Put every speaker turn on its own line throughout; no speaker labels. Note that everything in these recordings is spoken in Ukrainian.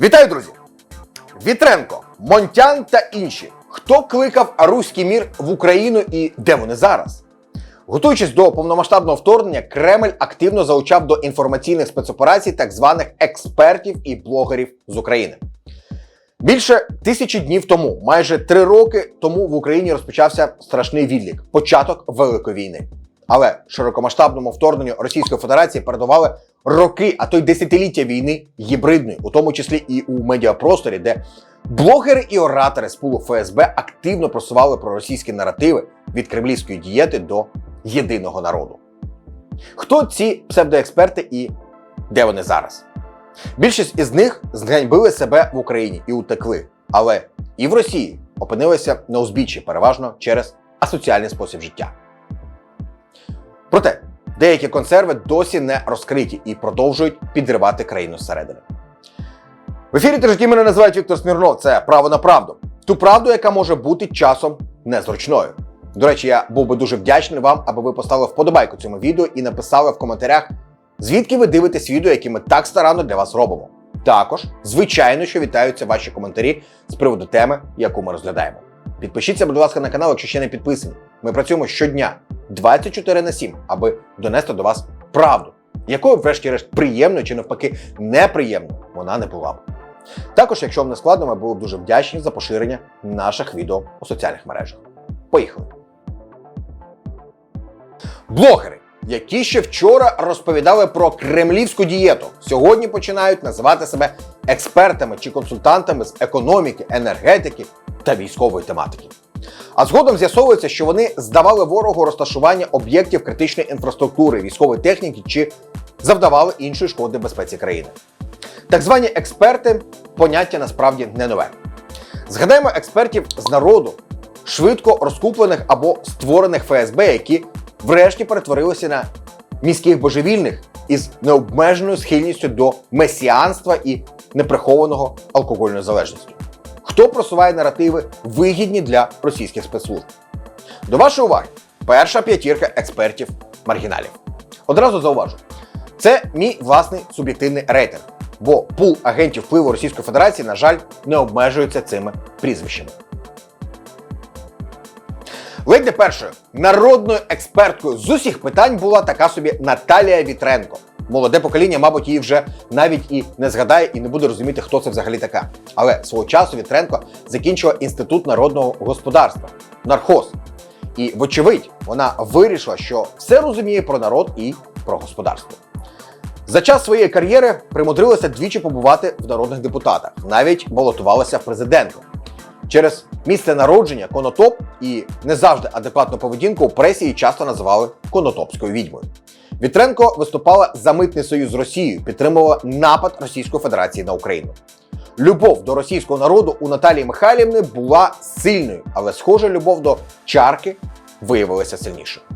Вітаю, друзі! Вітренко, Монтян та інші. Хто кликав руський мір в Україну і де вони зараз? Готуючись до повномасштабного вторгнення, Кремль активно залучав до інформаційних спецоперацій так званих експертів і блогерів з України. Більше тисячі днів тому, майже три роки тому в Україні розпочався страшний відлік початок Великої війни. Але широкомасштабному вторгненню Російської Федерації передували роки, а то й десятиліття війни гібридної, у тому числі і у медіапросторі, де блогери і оратори з пулу ФСБ активно просували проросійські наративи від кремлівської дієти до єдиного народу. Хто ці псевдоексперти і де вони зараз? Більшість із них зганьбили себе в Україні і утекли, але і в Росії опинилися на узбіччі переважно через асоціальний спосіб життя. Проте деякі консерви досі не розкриті і продовжують підривати країну зсередини. В ефірі «Ти мене називають Віктор Смірнов. Це право на правду. Ту правду, яка може бути часом незручною. До речі, я був би дуже вдячний вам, аби ви поставили вподобайку цьому відео і написали в коментарях, звідки ви дивитесь відео, які ми так старанно для вас робимо. Також, звичайно, що вітаються ваші коментарі з приводу теми, яку ми розглядаємо. Підпишіться, будь ласка, на канал, якщо ще не підписані. Ми працюємо щодня 24 на 7, аби донести до вас правду, якою, врешті-решт, приємною чи навпаки неприємною вона не була. Також, якщо вам не складно, ми були б дуже вдячні за поширення наших відео у соціальних мережах. Поїхали! Блогери, які ще вчора розповідали про кремлівську дієту, сьогодні починають називати себе експертами чи консультантами з економіки, енергетики та військової тематики. А згодом з'ясовується, що вони здавали ворогу розташування об'єктів критичної інфраструктури, військової техніки чи завдавали іншої шкоди безпеці країни. Так звані експерти поняття насправді не нове. Згадаємо експертів з народу, швидко розкуплених або створених ФСБ, які врешті перетворилися на міських божевільних із необмеженою схильністю до месіанства і неприхованого алкогольною залежністю. Хто просуває наративи вигідні для російських спецслужб? До вашої уваги, перша п'ятірка експертів маргіналів. Одразу зауважу, це мій власний суб'єктивний рейтинг, бо пул агентів впливу Російської Федерації, на жаль, не обмежується цими прізвищами. Ледь не першою народною експерткою з усіх питань була така собі Наталія Вітренко. Молоде покоління, мабуть, її вже навіть і не згадає і не буде розуміти, хто це взагалі така. Але свого часу Вітренко закінчила інститут народного господарства нархоз. І, вочевидь, вона вирішила, що все розуміє про народ і про господарство. За час своєї кар'єри примудрилася двічі побувати в народних депутатах, навіть балотувалася в президенту. Через місце народження Конотоп і не завжди адекватну поведінку у пресі її часто називали Конотопською відьмою. Вітренко виступала за митний союз з Росією, підтримувала напад Російської Федерації на Україну. Любов до російського народу у Наталії Михайлівни була сильною, але схожа любов до чарки виявилася сильнішою.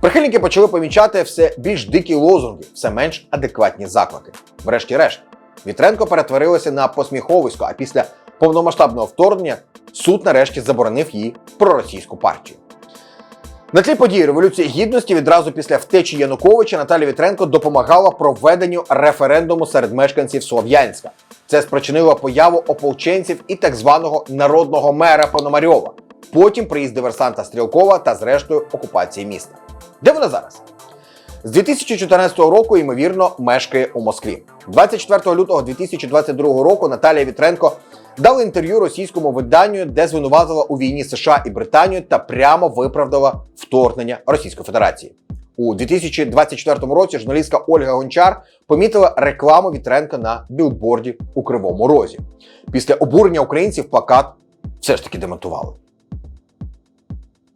Прихильники почали помічати все більш дикі лозунги, все менш адекватні заклики. Врешті-решт, Вітренко перетворилася на посміховисько, а після повномасштабного вторгнення суд нарешті заборонив її проросійську партію. На тлі події Революції Гідності відразу після втечі Януковича Наталія Вітренко допомагала проведенню референдуму серед мешканців Слов'янська. Це спричинило появу ополченців і так званого народного мера Пономарьова. Потім приїзд диверсанта Стрілкова та, зрештою, окупації міста. Де вона зараз? З 2014 року, ймовірно, мешкає у Москві. 24 лютого 2022 року Наталія Вітренко дала інтерв'ю російському виданню, де звинуватила у війні США і Британію та прямо виправдала вторгнення Російської Федерації. У 2024 році журналістка Ольга Гончар помітила рекламу Вітренка на білборді у Кривому Розі. Після обурення українців плакат все ж таки демонтували.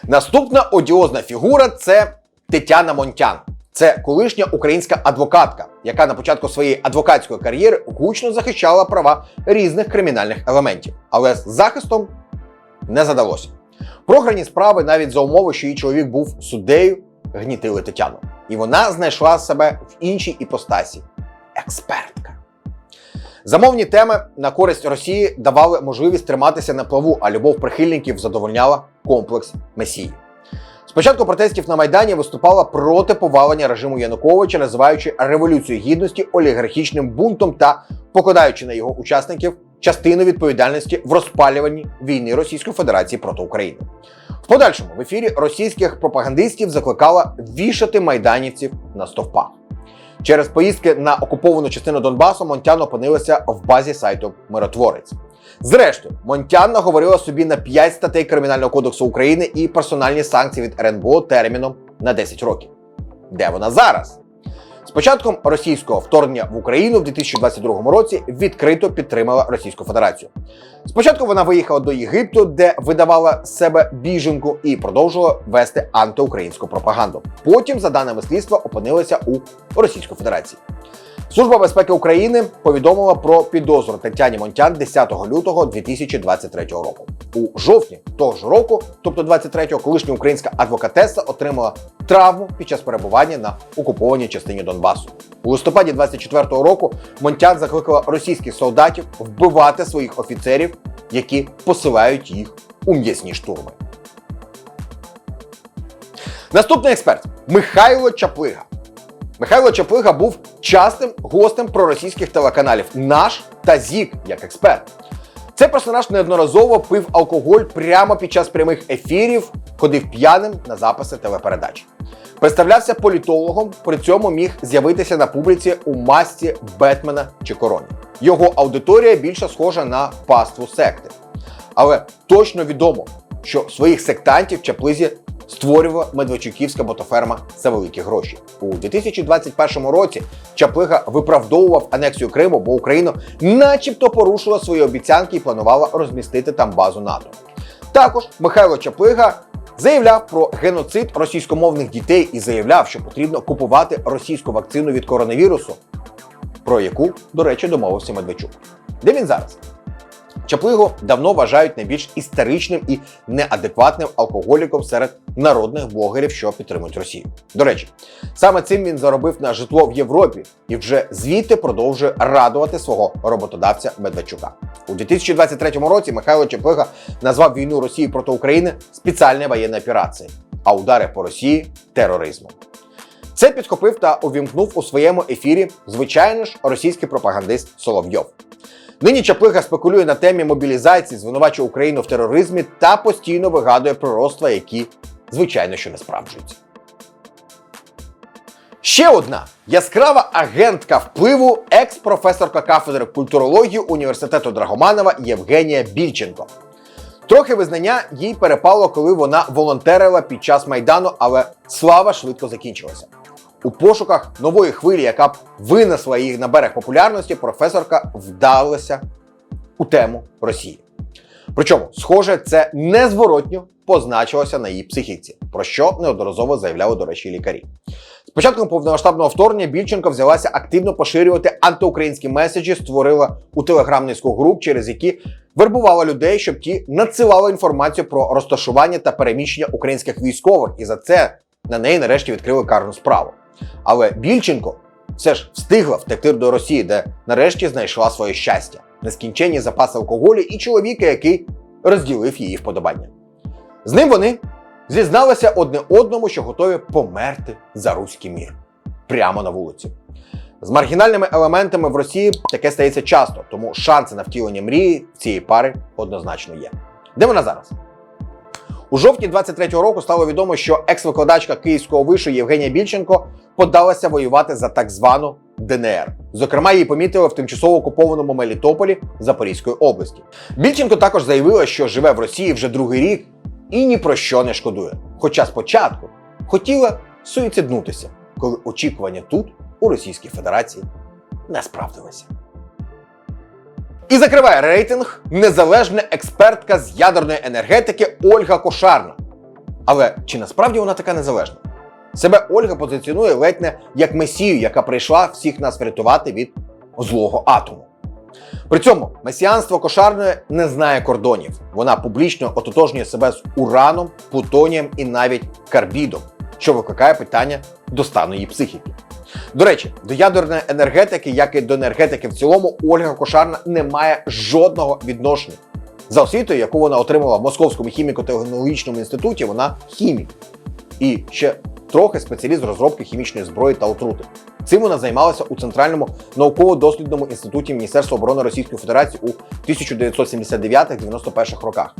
Наступна одіозна фігура це Тетяна Монтян. Це колишня українська адвокатка, яка на початку своєї адвокатської кар'єри гучно захищала права різних кримінальних елементів, але з захистом не задалося. Програні справи навіть за умови, що її чоловік був суддею, гнітили Тетяну. І вона знайшла себе в іншій іпостасі експертка. Замовні теми на користь Росії давали можливість триматися на плаву, а любов прихильників задовольняла комплекс Месії. Спочатку протестів на Майдані виступала проти повалення режиму Януковича, називаючи революцію гідності олігархічним бунтом та покладаючи на його учасників частину відповідальності в розпалюванні війни Російської Федерації проти України. В подальшому в ефірі російських пропагандистів закликала вішати майданівців на стовпах. Через поїздки на окуповану частину Донбасу Монтян опинилася в базі сайту Миротворець. Зрештою, Монтян наговорила собі на 5 статей Кримінального кодексу України і персональні санкції від РНБО терміном на 10 років. Де вона зараз? З початком російського вторгнення в Україну в 2022 році відкрито підтримала Російську Федерацію. Спочатку вона виїхала до Єгипту, де видавала себе біженку і продовжувала вести антиукраїнську пропаганду. Потім, за даними слідства, опинилася у Російській Федерації. Служба безпеки України повідомила про підозру Тетяні Монтян 10 лютого 2023 року. У жовтні того ж року, тобто 23-го, колишня українська адвокатеса отримала травму під час перебування на окупованій частині Донбасу. У листопаді 24-го року Монтян закликала російських солдатів вбивати своїх офіцерів, які посилають їх у м'ясні штурми. Наступний експерт Михайло Чаплига. Михайло Чаплига був частим гостем проросійських телеканалів наш та ЗІК як експерт. Цей персонаж неодноразово пив алкоголь прямо під час прямих ефірів, ходив п'яним на записи телепередач. Представлявся політологом, при цьому міг з'явитися на публіці у масці Бетмена чи Короні. Його аудиторія більше схожа на паству секти. Але точно відомо, що своїх сектантів Чаплизі створювала Медведчуківська ботоферма за великі гроші. У 2021 році Чаплига виправдовував анексію Криму, бо Україна начебто порушила свої обіцянки і планувала розмістити там базу НАТО. Також Михайло Чаплига заявляв про геноцид російськомовних дітей і заявляв, що потрібно купувати російську вакцину від коронавірусу, про яку, до речі, домовився Медведчук. Де він зараз? Чаплигу давно вважають найбільш істеричним і неадекватним алкоголіком серед народних блогерів, що підтримують Росію. До речі, саме цим він заробив на житло в Європі і вже звідти продовжує радувати свого роботодавця Медведчука. У 2023 році Михайло Чаплига назвав війну Росії проти України спеціальною воєнною операцією, а удари по Росії тероризмом. Це підхопив та увімкнув у своєму ефірі звичайно ж російський пропагандист Соловйов. Нині Чаплига спекулює на темі мобілізації, звинувачує Україну в тероризмі та постійно вигадує пророцтва, які, звичайно, що не справджуються. Ще одна яскрава агентка впливу, екс-професорка кафедри культурології університету Драгоманова Євгенія Більченко. Трохи визнання їй перепало, коли вона волонтерила під час майдану, але слава швидко закінчилася. У пошуках нової хвилі, яка б винесла їх на берег популярності, професорка вдалася у тему Росії. Причому, схоже, це незворотньо позначилося на її психіці, про що неодноразово заявляли, до речі, лікарі. З початком повномасштабного вторгнення Більченко взялася активно поширювати антиукраїнські меседжі, створила у телеграм низку груп, через які вербувала людей, щоб ті надсилали інформацію про розташування та переміщення українських військових, і за це на неї нарешті відкрили карну справу. Але Більченко все ж встигла втекти до Росії, де нарешті знайшла своє щастя, нескінченні запаси алкоголю і чоловіка, який розділив її вподобання. З ним вони зізналися одне одному, що готові померти за руський мір прямо на вулиці. З маргінальними елементами в Росії таке стається часто, тому шанси на втілення мрії цієї пари однозначно є. Де вона зараз? У жовтні 23-го року стало відомо, що екс-викладачка Київського вишу Євгенія Більченко подалася воювати за так звану ДНР. Зокрема, її помітили в тимчасово окупованому Мелітополі Запорізької області. Більченко також заявила, що живе в Росії вже другий рік і ні про що не шкодує. Хоча спочатку хотіла суїциднутися, коли очікування тут, у Російській Федерації, не справдилися. І закриває рейтинг незалежна експертка з ядерної енергетики Ольга Кошарна. Але чи насправді вона така незалежна? Себе Ольга позиціонує ледь не як месію, яка прийшла всіх нас врятувати від злого атому. При цьому месіанство кошарної не знає кордонів. Вона публічно ототожнює себе з ураном, плутонієм і навіть карбідом, що викликає питання до стану її психіки. До речі, до ядерної енергетики, як і до енергетики в цілому, Ольга Кошарна не має жодного відношення. За освітою, яку вона отримала в Московському хіміко-технологічному інституті, вона хімік. і ще трохи спеціаліст розробки хімічної зброї та отрути. Цим вона займалася у Центральному науково-дослідному інституті Міністерства оборони Російської Федерації у 1979-91 роках.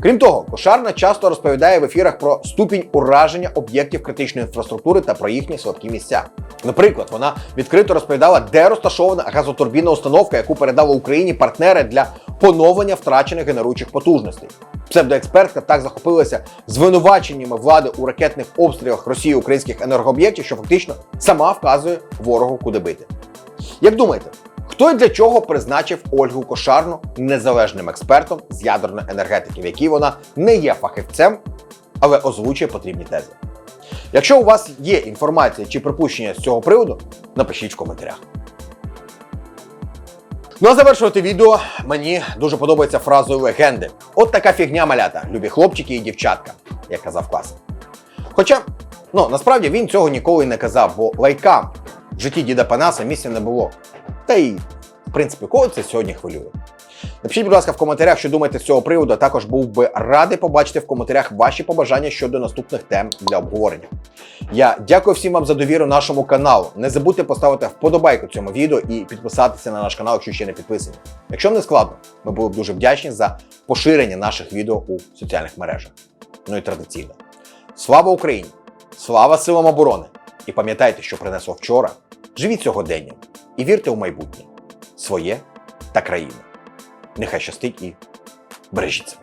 Крім того, кошарна часто розповідає в ефірах про ступінь ураження об'єктів критичної інфраструктури та про їхні слабкі місця. Наприклад, вона відкрито розповідала, де розташована газотурбінна установка, яку передали Україні партнери для поновлення втрачених генеруючих потужностей. Псевдоекспертка так захопилася звинуваченнями влади у ракетних обстрілах Росії українських енергооб'єктів, що фактично сама вказує ворогу, куди бити. Як думаєте, хто і для чого призначив Ольгу Кошарну незалежним експертом з ядерної енергетики, в якій вона не є фахівцем, але озвучує потрібні тези? Якщо у вас є інформація чи припущення з цього приводу, напишіть в коментарях. Ну а завершувати відео мені дуже подобається фразою легенди. От така фігня малята, любі хлопчики і дівчатка, як казав класик. Хоча, ну насправді він цього ніколи не казав, бо лайкам житті діда Панаса місця не було. Та й, в принципі, кого це сьогодні хвилює. Напишіть, будь ласка, в коментарях, що думаєте з цього приводу. а Також був би радий побачити в коментарях ваші побажання щодо наступних тем для обговорення. Я дякую всім вам за довіру нашому каналу. Не забудьте поставити вподобайку цьому відео і підписатися на наш канал, якщо ще не підписані. Якщо вам не складно, ми були б дуже вдячні за поширення наших відео у соціальних мережах. Ну і традиційно. Слава Україні! Слава силам оборони! І пам'ятайте, що принесло вчора. Живіть сьогоденням і вірте у майбутнє своє та країну. Нехай щастить і бережіть себе.